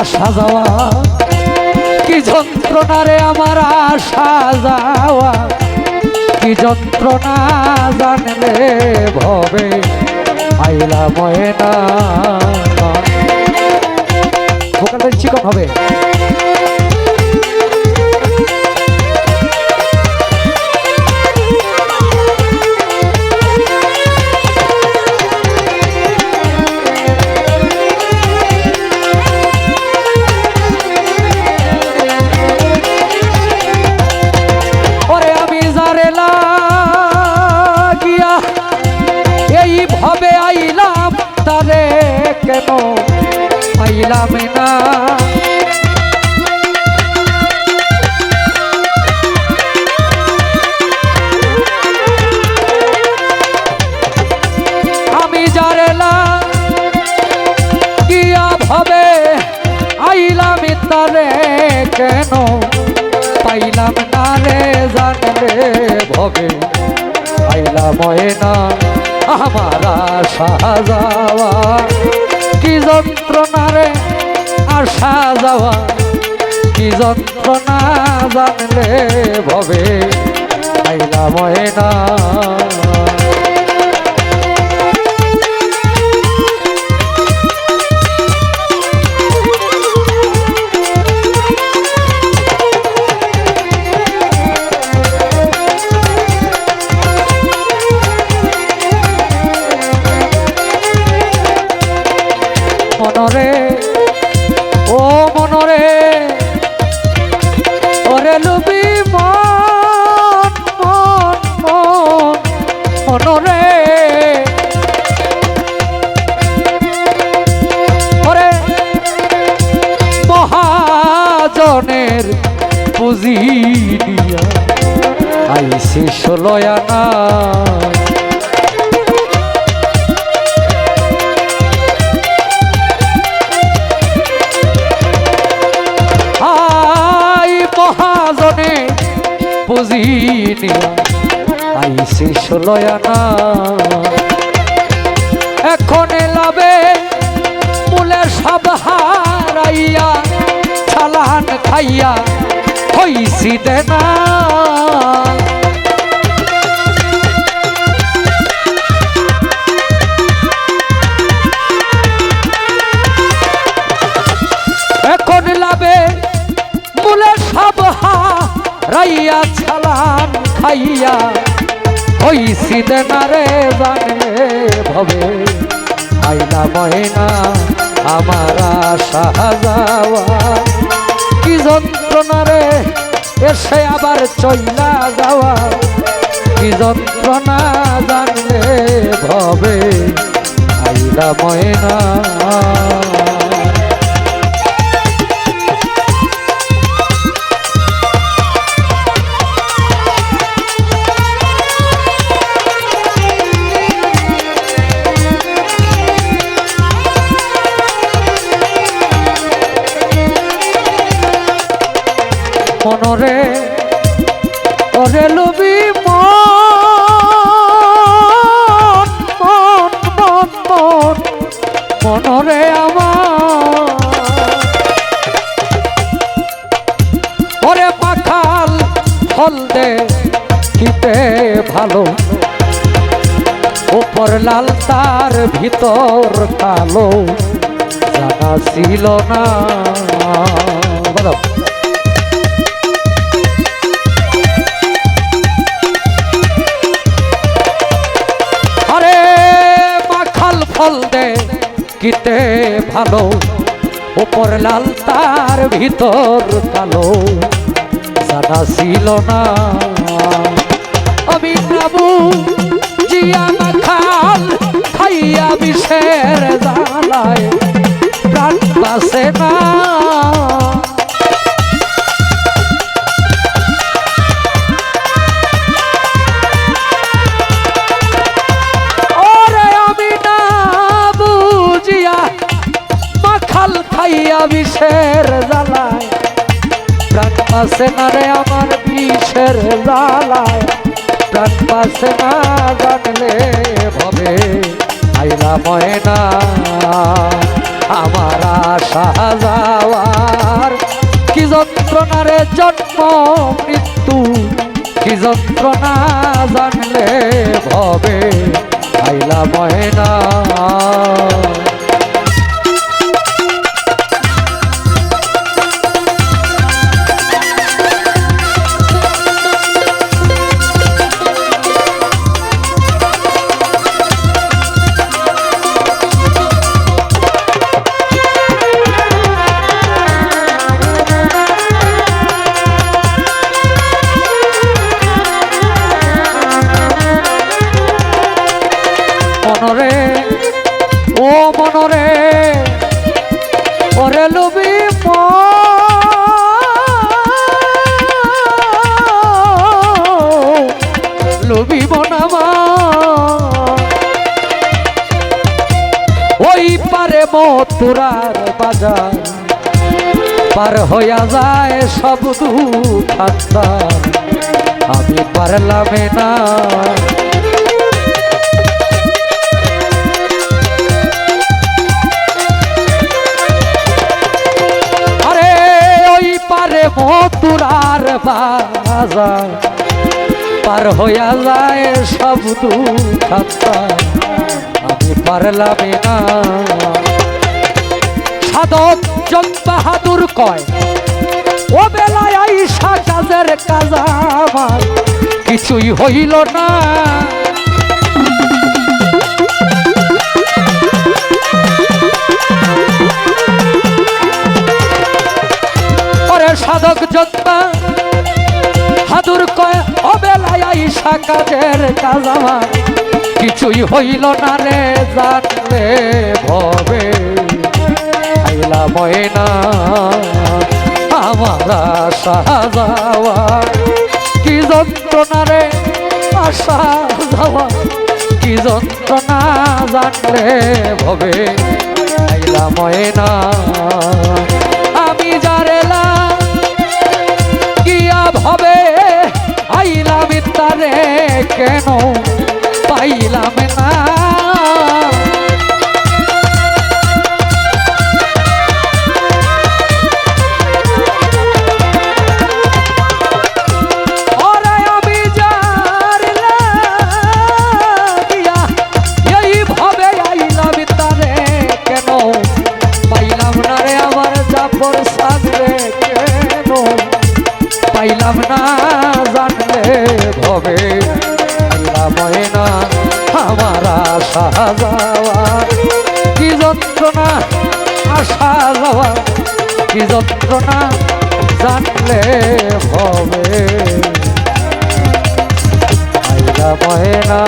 আসা যাওয়া। কি যন্ত্রণারে আমার আসা যাওয়া। কি যন্ত্রণা জানলে ভবে। আইলা ময়না ভোকালটা চিকন হবে। কেন পাইলাম না রে জানলে ভবে পাইলাম না আমার আশা যাওয়া কি যন্ত্রণা রে আসা যাওয়া কি যন্ত্রণা জানলে ভবে পাইলাম না। লুবি মন মন মহাজনের পুঁজি দিয়া আইসে ষোলয়ানা নিয়া আইসি ষোলয়ানা এখন লাভে মূলে সব হারাইয়া চালান খাইয়া হইছি দেনা। রাইয়া ছালান খাইয়া হইছি দেনারে জানে ভবে। আইলা ময়না আমার আশা কি যন্ত্রণা রে, এসে আবার চইলা যাওয়া। কি যন্ত্রণা জানলে ভবে। আইলা ময়না আমার। পাখাল ভালো। উপর লাল তার ভিতর কালো জানা ছিল না। কিতে ভালো ওপর লাল তার ভিতর কালো। সাদা ছিল না। আমি বাবু পাশে না রে আমার বিষের জ্বালায় প্রাণ পাশে না জানলে ভবে আইলা ময়না। আমার আশা যাওয়ার কি যন্ত্রণারে জন্ম মৃত্যু? কি যন্ত্রণা জানলে ভবে মনরে, ও মনরে, ওরে লুবি লুবি মনামা ওই পারে মতুরার বাজার, পার হইয়া যায় সব দুঃখ আমি পারলামে না। পার হইয়া যায় সব দু আমি পারলাম না। সাধক জন বাহাদুর কয়, ও বেলায় আইসা কাজের কাজ কিছুই হইল না। আইসা কাজের কাজ আমার। কিছুই হইল না রে, জানলে ভবে। আইলা ময়না, আমার আশা যাওয়া কি যন্ত্রণা রে, আশা যাওয়া কি যন্ত্রণা, জানলে ভবে। আইলা ময়না কেন? কি যন্ত্রণা জানলে হবে। ময়না।